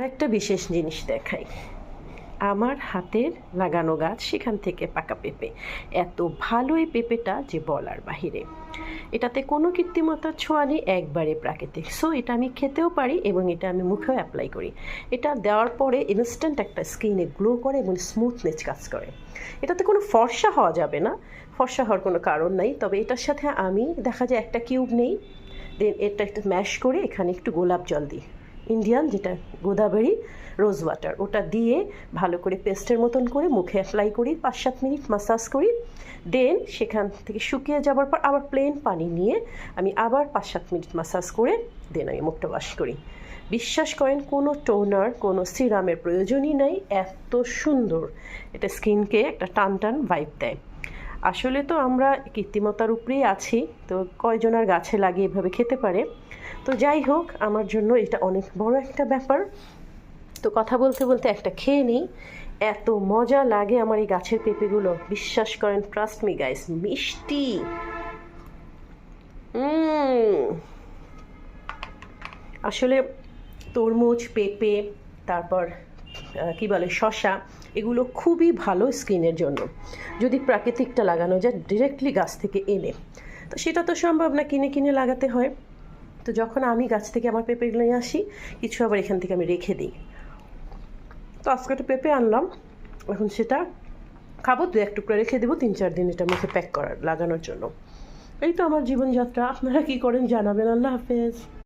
আর একটা বিশেষ জিনিস দেখাই। আমার হাতের লাগানো গাছ সেখান থেকে পাকা পেঁপে। এত ভালো এই পেঁপেটা যে বলার বাহিরে। এটাতে কোনো কৃত্রিমতার ছোঁয়া নেই, একবারে প্রাকৃতিক। সো এটা আমি খেতেও পারি এবং এটা আমি মুখেও অ্যাপ্লাই করি। এটা দেওয়ার পরে ইনস্ট্যান্ট একটা স্কিনে গ্লো করে এবং স্মুথনেস কাজ করে। এটাতে কোনো ফর্সা হওয়া যাবে না। ফর্সা হওয়ার কোনো কারণ নাই। তবে এটার সাথে আমি, দেখা যায় একটা কিউব নেই। দেন এটা একটু ম্যাশ করে এখানে একটু গোলাপ জল দিই। ইন্ডিয়ান, যেটা গোদাবরি রোজ ওয়াটার ওটা দিয়ে ভালো করে পেস্টের মতন করে মুখে অ্যাপ্লাই করি পাঁচ সাত মিনিট মাসাজ করি দেন সেখান থেকে শুকিয়ে যাওয়ার পর আবার প্লেন পানি নিয়ে আমি আবার পাঁচ সাত মিনিট মাসাজ করে দেন আমি মুখটা ওয়াশ করি। বিশ্বাস করেন, কোনো টোনার কোনো সিরামের প্রয়োজনই নাই, এত সুন্দর। এটা স্কিনকে একটা টান টান ভাইব দেয়। আসলে তো আমরা কৃত্রিমতার উপরেই আছি, তো কয়জনার গাছে লাগিয়ে এভাবে খেতে পারে? তো যাই হোক, আমার জন্য এটা অনেক বড় একটা ব্যাপার। তো কথা বলতে বলতে একটা খেয়ে নিই। এত মজা লাগে আমার এই গাছের পেঁপেগুলো। বিশ্বাস করেন ট্রাস্ট মি গাইস মিষ্টি। আসলে তরমুজ, পেঁপে, তারপর কি বলে, শশা, এগুলো খুবই ভালো স্কিনের জন্য। যদি প্রাকৃতিকটা লাগানো যায় ডিরেক্টলি গাছ থেকে এনে। তো সেটা তো সম্ভব না, কিনে কিনে লাগাতে হয়। তো যখন আমি গাছ থেকে আমার পেঁপেগুলো নিয়ে আসি, কিছু আবার এখান থেকে আমি রেখে দিই। তো আজকে একটা পেঁপে আনলাম, এখন সেটা খাব, দু এক টুকরো রেখে দেবো, তিন চার দিন এটা মুখে প্যাক করার, লাগানোর জন্য। এই তো আমার জীবনযাত্রা, আপনারা কি করেন জানাবেন, আল্লাহ হাফেজ।